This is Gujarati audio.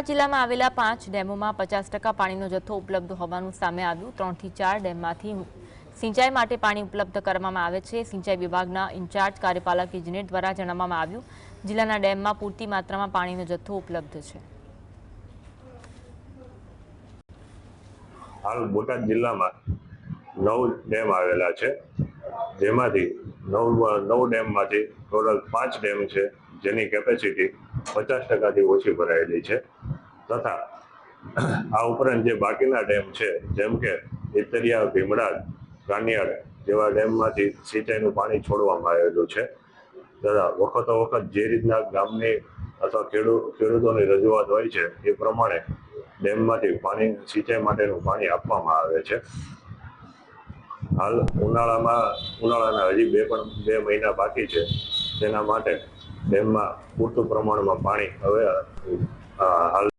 બોટાદ જિલ્લામાં આવેલા પાંચ ડેમોમાં પચાસ ટકા પાણીનો જથ્થો ઉપલબ્ધ હોવાનું સામે આવ્યું. ત્રણથી ચાર ડેમમાંથી સિંચાઈ માટે પાણી ઉપલબ્ધ કરવામાં આવે છે. સિંચાઈ વિભાગના ઇન્ચાર્જ કાર્યપાલક ઇજનેર દ્વારા જણાવવામાં આવ્યું, જિલ્લાના ડેમમાં પૂરતી માત્રામાં પાણીનો જથ્થો ઉપલબ્ધ છે. હાલ બોટાદ જિલ્લામાં નવ ડેમ આવેલા છે. જેમાંથી નવ નવ ડેમમાંથી ટોટલ પાંચ ડેમ છે જેની કેપેસિટી પચાસ ટકાથી ઓછી ભરાયેલી છે. તથા આ ઉપરાંત જે બાકીના ડેમ છે, જેમ કે ઇતરિયા ભીમડા કાનિયાડ જેવા ડેમમાંથી સિંચાઈનું પાણી છોડવામાં આવેલું છે. તથા વખતો વખત જે રીતના ગામની અથવા ખેડૂત ખેડૂતોની રજૂઆત હોય છે, એ પ્રમાણે ડેમમાંથી પાણી, સિંચાઈ માટેનું પાણી આપવામાં આવે છે. હાલ ઉનાળામાં, ઉનાળાના હજી બે પણ, બે મહિના બાકી છે, તેના માટે ડેમમાં પૂરતું પ્રમાણમાં પાણી હવે હાલ